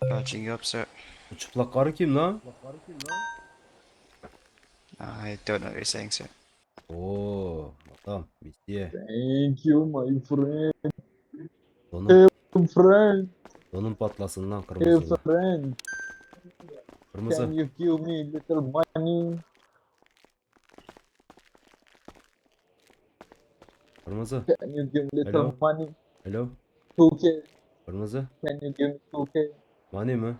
Patching you up, sir. Bu çıplak karı kim lan? I don't know what you're saying, sir. Oo, adam, bitti. Thank you, my friend. Donun, Friend, donun patlasın lan hey kırmızı. friend. Can Kırmızı. you give me little money? Kırmızı. Can you give me little Hello? money? Hello. 2k. Kırmızı. Can you give me 2k? Mani mi?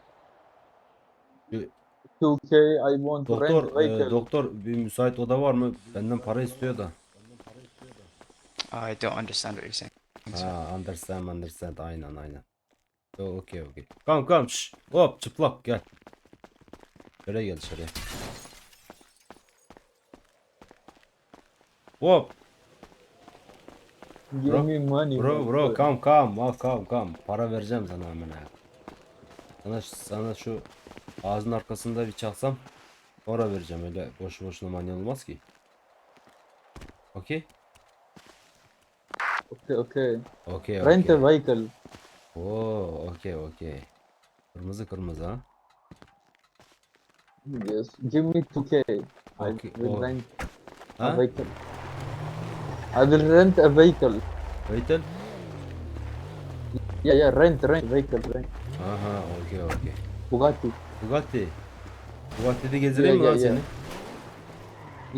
2k. I want to rent Doktor, e, vehicle. doktor bir müsait oda var mı? Benden para istiyor da. I don't understand what you're saying. Ha, understand, understand. Aynen, aynen. Yo, okey, okey. Kam, kam, şş. Hop, çıplak, gel. Şuraya gel, şuraya. Hop, give bro, me money. bro, bro, kam, kam, al, kam, kam. Para vereceğim sana hemen ha. Sana, sana şu ağzın arkasında bir çalsam, sonra vereceğim. Öyle boşu boşuna manya olmaz ki. Okey? Okay, okay. Okey, Rent a okey. vehicle. Oo, okey, okey. Kırmızı kırmızı ha. Yes. Give me 2k. I Okay, will oh. rent Ha? a vehicle. I will rent a vehicle. Öğütel. Yeah, yeah. Rent, rent vehicle, rent. Aha, okey, okey. Bugatti. Bugatti. Bugatti'de gezdireyim mi Yeah, lan yeah, seni?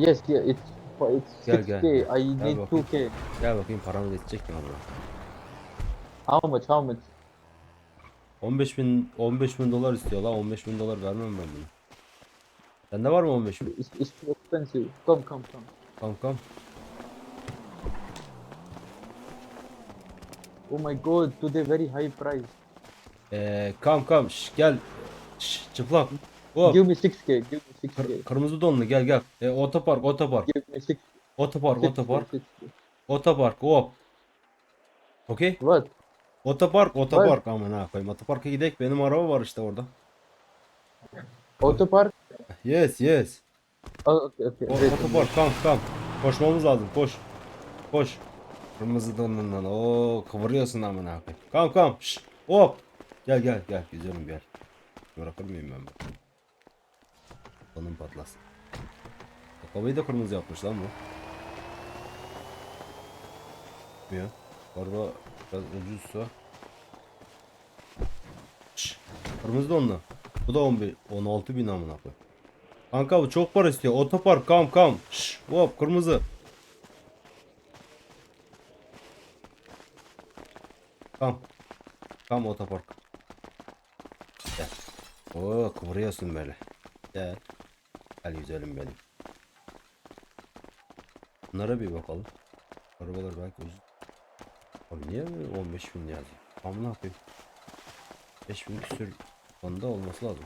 Yes, yeah. It's it's Gel, 6k. gel. I need bakayım. 2k. Gel bakayım paramı geçecek mi abla? How much? How much? 15 bin, 15 bin dolar istiyor lan. 15 bin dolar vermem ben bunu. Sende var mı 15 bin? It's, it's too expensive. Come, come, come. Kam kam. Oh my god, today very high price. Ee, kam kam. Şş, gel. Şş, çıplak. Hop. Give me 6k. Give me 6k. Kır- kırmızı donlu gel gel. E, otopark otopark. Give me 6 Otopark 6k. otopark. 6k. Otopark hop. Okey. What? Otopark otopark aman ha koyayım. Otoparka gidelim. Benim araba var işte orada. Auto park? Yes yes. Oh, okay, okay. O, Wait, otopark kam kam. Koşmamız lazım koş. Koş. Kırmızı donundan. Oo kıvırıyorsun amına koyayım. Kam kam. Şş. Hop. Gel gel gel güzelim gel. Bırakır mıyım ben bu? Donum patlasın. Ayakkabıyı da kırmızı yapmış lan bu. Ya. Araba biraz ucuzsa. Şş. Kırmızı donlu. Bu da 11, 16 bin amına koyayım. Kanka bu çok para istiyor. Otopark kam kam. Şş, hop kırmızı. Kam. Kam otopark. Oo kıvırıyorsun böyle. Gel. Gel güzelim benim. Bunlara bir bakalım. Arabalar belki ucuz. Abi niye böyle 15 bin yazıyor? Amına koyayım. 5 bin küsür onda olması lazım.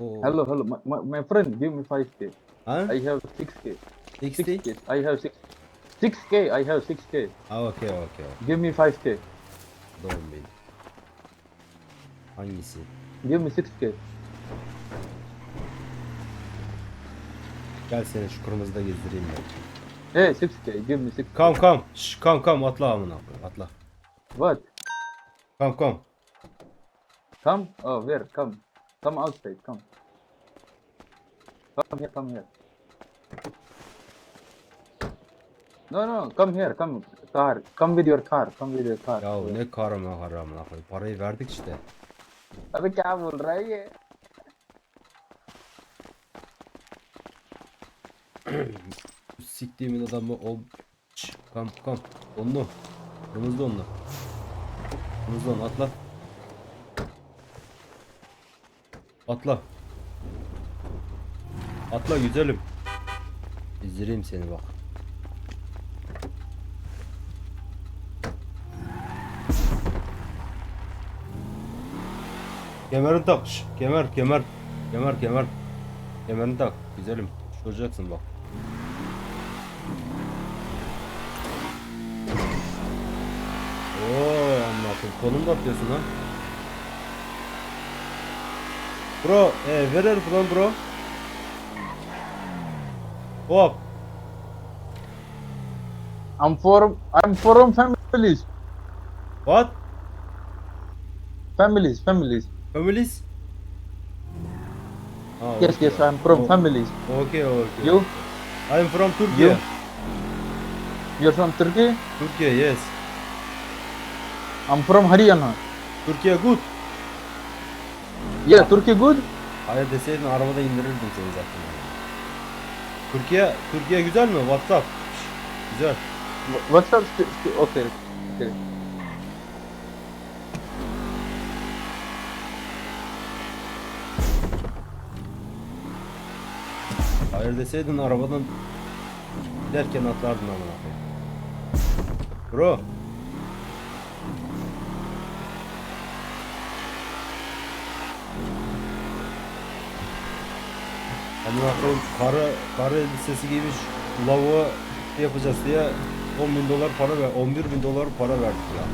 Oo. Hello, hello. My, my, my friend, give me 5k. Ha? I have 6k. 60? 6k. I have 6 6k. I have 6k. Ha okey okey. Give me 5k. Doğum benim. Hangisi? Give me 6k. Gel seni şu kırmızıda gezdireyim ben. Hey, 6k. Give me 6 Kam kam. Şş, kam kam atla amına koyayım, atla. What? Kam kam. Come? Oh, where? Come. Come outside. Come. Come here. Come here. No, no. Come here. Come. Car. Come with your car. Come with your car. Ya ne karama karamına koyayım. Parayı verdik işte. अबे क्या बोल रहा है ये Siktiğimin adamı o Şş, kam kam. Onlu. Kırmızı onlu. Kırmızı onlu atla. Atla. Atla güzelim. İzleyeyim seni bak. Kemerini tak. şş, Kemer kemer. Kemer kemer. Kemerini tak. Güzelim. Şuracaksın bak. Oo anlattım. Kolunu da atıyorsun ha. Bro, eh, where are from bro? Hop. I'm from I'm from families What? families families Families? Ah, Yes, okay. yes, I'm from Oh, families. Okay, okay. You? I'm from Turkey. You? You're from Turkey? Turkey, yes. I'm from Haryana. Türkiye good. Yeah, Turkey good? Hayır deseydin arabada indirirdim seni zaten. Türkiye, Türkiye güzel mi? WhatsApp. Güzel. Wh- What's up? st- st- Okay, okay. Hayır deseydin arabadan giderken atlardın koyayım. Bro. Amına koyayım karı, karı elbisesi giymiş lavuğa şey yapacağız diye 10 bin dolar para ver, 11 bin dolar para verdik ya.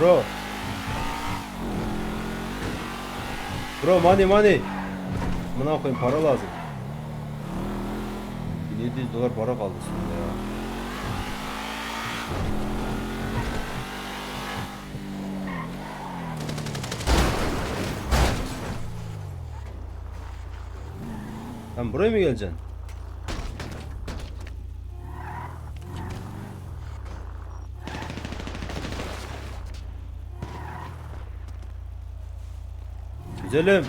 Bro. Bro money money. Buna koyayım para lazım. 1700 dolar para kaldı şimdi ya. Sen buraya mı geleceksin? Güzelim.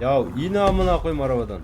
Ya yine amına koyayım arabadan.